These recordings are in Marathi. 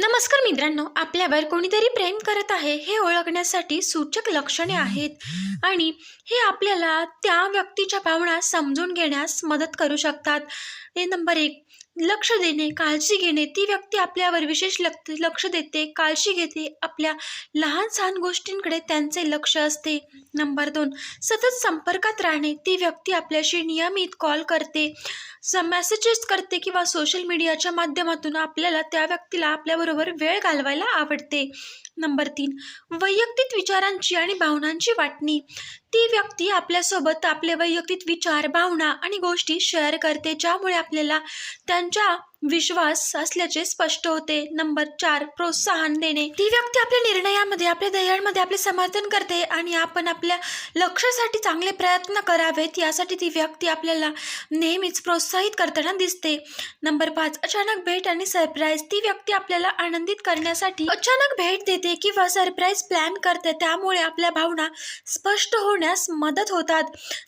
नमस्कार मित्रांनो आपल्यावर कोणीतरी प्रेम करत आहे हे ओळखण्यासाठी सूचक लक्षणे आहेत आणि हे आपल्याला त्या व्यक्तीच्या भावना समजून घेण्यास मदत करू शकतात. हे नंबर एक. लक्ष देणे काळजी घेणे ती व्यक्ती आपल्यावर विशेष लक्ष लक्ष देते काळजी घेते. आपल्या लहान सहान गोष्टींकडे त्यांचे लक्ष असते. नंबर दोन सतत संपर्कात राहणे. ती व्यक्ती आपल्याशी नियमित कॉल करते स मेसेजेस करते किंवा सोशल मीडियाच्या माध्यमातून आपल्याला त्या व्यक्तीला आपल्याबरोबर वेळ घालवायला आवडते. नंबर तीन वैयक्तिक विचारांची आणि भावनांची वाटणी. ती व्यक्ती आपल्यासोबत आपले वैयक्तिक विचार भावना आणि गोष्टी शेअर करते ज्यामुळे आपल्याला त्या त्यांच्या विश्वास असल्याचे स्पष्ट होते. नंबर चार प्रोत्साहन देणे. ती व्यक्ती आपल्या निर्णयामध्ये आपल्या ध्येयांमध्ये आपले समर्थन करते आणि आपण आपल्या लक्षासाठी चांगले प्रयत्न करावेत यासाठी ती व्यक्ती आपल्याला नेहमीच प्रोत्साहित करताना दिसते. नंबर पाच अचानक भेट आणि सरप्राईज ती व्यक्ती आपल्याला आनंदित करण्यासाठी अचानक भेट देते किंवा सरप्राईज प्लॅन करते. त्यामुळे आपल्या भावना स्पष्ट होण्यास मदत होतात.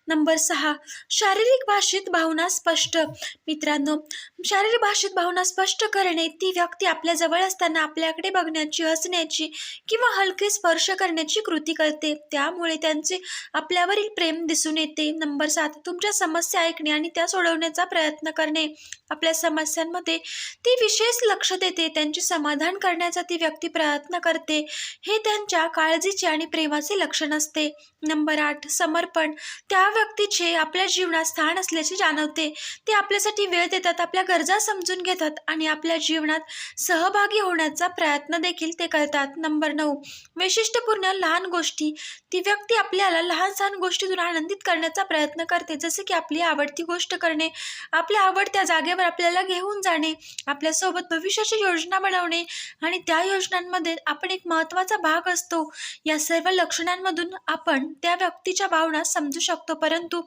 नंबर सहा शारीरिक भाषेत भावना स्पष्ट. मित्रांनो शारीरिक भाषेत भावना स्पष्ट करणे ती व्यक्ती आपल्या जवळ असताना आपल्याकडे बघण्याची हसण्याची किंवा हलके स्पर्श करण्याची कृती करते. त्यामुळे त्यांचे आपल्यावरील प्रेम दिसून येते. नंबर सात तुमच्या समस्या ऐकणे आणि त्या सोडवण्याचा प्रयत्न करणे. आपल्या समस्यांमध्ये ती विशेष लक्ष देते. त्यांचे समाधान करण्याचा ती व्यक्ती प्रयत्न करते. हे त्यांच्या काळजीचे आणि प्रेमाचे लक्षण असते. नंबर आठ समर्पण. त्या व्यक्तीचे आपल्या जीवनात स्थान असल्याचे जाणवते. ते आपल्यासाठी वेळ देतात आपल्या गरजा समजून घेतात आणि आपल्या जीवनात सहभागी होण्याचा प्रयत्न देखील ते करतात. नंबर नऊ. वैशिष्ट्यपूर्ण लहान गोष्टी. ती व्यक्ती आपल्याला लहान सहान गोष्टीतून आनंदित करण्याचा प्रयत्न करते. जसे की आपली आवडती गोष्ट करणे आपल्या आवडत्या जागेवर आपल्याला घेऊन जाणे आपल्यासोबत भविष्याची योजना बनवणे आणि त्या योजनांमध्ये आपण एक महत्त्वाचा भाग असतो. या सर्व लक्षणांमधून आपण त्या व्यक्तीच्या भावना समजू शकतो. परंतु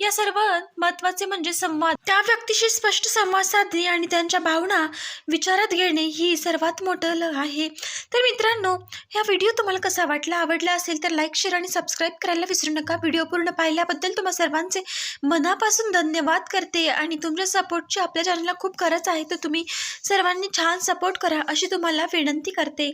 या सर्वात महत्त्वाचे म्हणजे संवाद. त्या व्यक्तीशी स्पष्ट संवाद साधणे आणि त्यांच्या भावना विचारात घेणे ही सर्वात मोठं ल- आहे. तर मित्रांनो हा व्हिडिओ तुम्हाला कसा वाटला आवडला असेल तर लाईक शेअर आणि सबस्क्राईब करायला विसरू नका. व्हिडिओ पूर्ण पाहिल्याबद्दल तुम्हा सर्वांचे मनापासून धन्यवाद करते आणि तुमच्या सपोर्टची आपल्या चॅनलला खूप गरज आहे. तर तुम्ही सर्वांनी छान सपोर्ट करा अशी तुम्हाला विनंती करते.